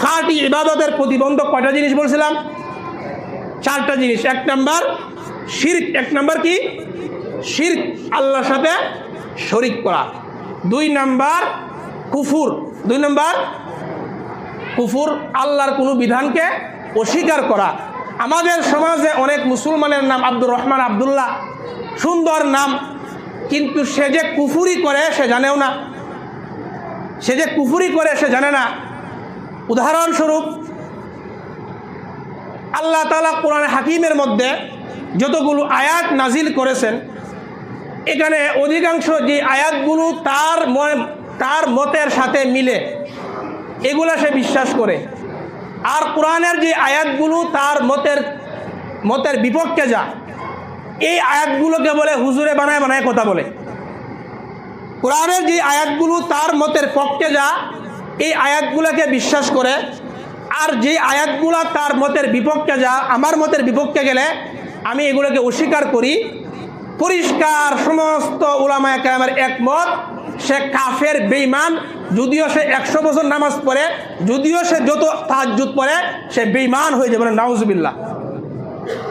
খাঁটি ইবাদতের প্রতিবন্ধক কয়টা জিনিস বলছিলাম? চারটা জিনিস। এক নাম্বার, শির্ক। এক নাম্বার কি? শির্ক, আল্লাহর সাথে শরিক করা। দুই নাম্বার, কুফুর। দুই নাম্বার, কুফুর, আল্লাহর কোনো বিধানকে অস্বীকার করা। আমাদের সমাজে অনেক মুসলমানের নাম আব্দুর রহমান আবদুল্লাহ। সুন্দর নাম। কিন্তু সে যে কুফুরি করে, সে জানেও না। সে যে কুফুরি করে, সে জানে না। উদাহরণস্বরূপ, আল্লাহ তালা কোরআন হাকিমের মধ্যে যতগুলো আয়াত নাজিল করেছেন, এখানে অধিকাংশ যে আয়াতগুলো তার তার মতের সাথে মিলে, এগুলা সে বিশ্বাস করে। আর কোরআনের যে আয়াতগুলো তার মতের মতের বিপক্ষে যা, এই আয়াতগুলোকে বলে হুজুরে বানায় বানায় কথা বলে। কোরআনের যে আয়াতগুলো তার মতের পক্ষে যা এই আয়াতগুলোকে বিশ্বাস করে, আর যে আয়াতগুলো তার মতের বিপক্ষে যা, আমার মতের বিপক্ষে গেলে আমি এগুলোকে অস্বীকার করি। পরিষ্কার সমস্ত উলামায় কেরামের একমত, সে কাফের বেইমান যদিও সে একশো বছর নামাজ পড়ে, যদিও সে যত তাহাজুদ পড়ে, সে বেইমান হয়ে যাবে নাউজবিল্লা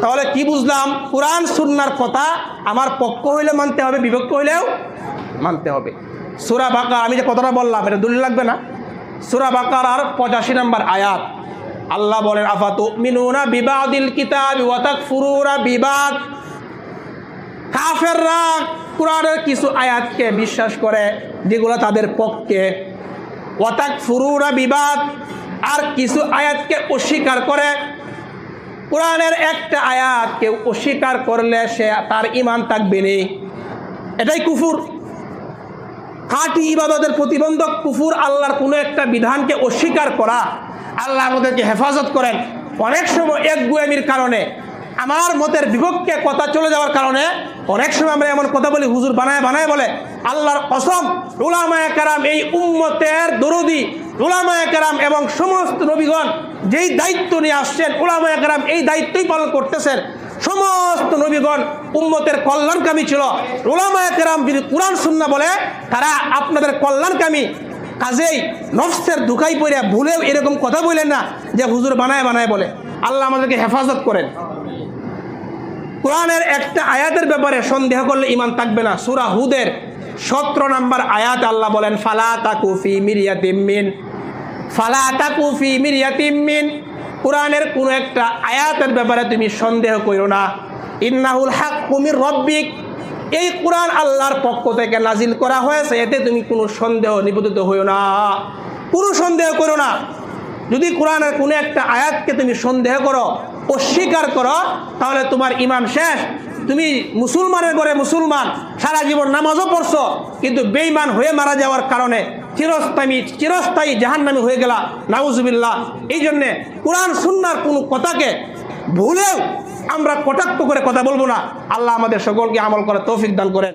তাহলে কি বুঝলাম? কোরআন সুন্নার কথা আমার পক্ষ হইলে মানতে হবে, বিপক্ষ হইলেও মানতে হবে। সুরা বাকার, আমি যে কথাটা বললাম, এটা দলিল লাগবে না? সুরা বাকার আর পঁচাশি নম্বর আয়াত। আল্লাহ বলেন আফাতু মিনুনা বিবাদিল কিতাব ফুরুরা বিবাদ? কাফেররা কিছু আয়াতকে বিশ্বাস করে, যেগুলো তাদের পক্ষে। ওয়াতাক ফুরুরা বিবাদ, আর কিছু আয়াতকে অস্বীকার করে। কোরআনের একটা আয়াত কেউ অস্বীকার করলে সে তার ইমান থাকবে নেই এটাই কুফুর। খাঁটি ইবাদতের প্রতিবন্ধক কুফুর আল্লাহর কোনো একটা বিধানকে অস্বীকার করা আল্লাহ আমাদেরকে হেফাজত করেন, অনেক সময় এক গুয়ামির কারণে, আমার মতের বিপক্ষে কথা চলে যাওয়ার কারণে, অনেক সময় আমরা এমন কথা বলি, হুজুর বানায় বানায় বলে, আল্লাহর কসম, উলামায় কারাম এই উম্মতের দরদি, উলামায় কারাম এবং সমস্ত নবীগণ যেই দায়িত্ব নিয়ে আসছেন, উলামায় কারাম এই দায়িত্বই পালন করতেছেন। সমস্ত নবীগণ উম্মতের কল্যাণকামী ছিল। ওলামায় কেরাম যদি কোরআন সুন্না বলে, তারা আপনাদের কল্যাণকামী। কাজেই নফসের ধুকাই পড়ে, ভুলেও এরকম কথা বললেন না যে হুজুর বানায় বানায় বলে। আল্লাহ আমাদেরকে হেফাজত করেন। কোরআনের একটা আয়াতের ব্যাপারে সন্দেহ করলে ইমান থাকবে না। সুরা হুদের সতেরো নম্বর আয়াত আল্লাহ বলেন, ফালা তাকুফি মিরিয়াতিমিন ফালা তাকুফি মিরিয়াতিমিন কোরআনের কোনো একটা আয়াতের ব্যাপারে তুমি সন্দেহ করো না। ইন্নাহুল হাক কুমির রব্বিক। এই কোরআন আল্লাহর পক্ষ থেকে নাজিল করা হয়েছে, এতে তুমি কোনো সন্দেহ নিবেদিত হইও না। কোনো সন্দেহ করো না। যদি কোরআনের কোনো একটা আয়াতকে তুমি সন্দেহ করো, অস্বীকার করো, তাহলে তোমার ইমাম শেষ। তুমি মুসলমানের ঘরে মুসলমান, সারা জীবন নামাজও পড়ছো, কিন্তু বেইমান হয়ে মারা যাওয়ার কারণে চিরস্থায়ী চিরস্থায়ী জাহান্নামী হয়ে গেলা, নাউজুবিল্লাহ। এই জন্যে কোরআন, সুন্নার কোনো কথাকে ভুলেও আমরা কটাক্ষ করে কথা বলব না। আল্লাহ আমাদের সকলকে আমল করে তৌফিক দান করেন।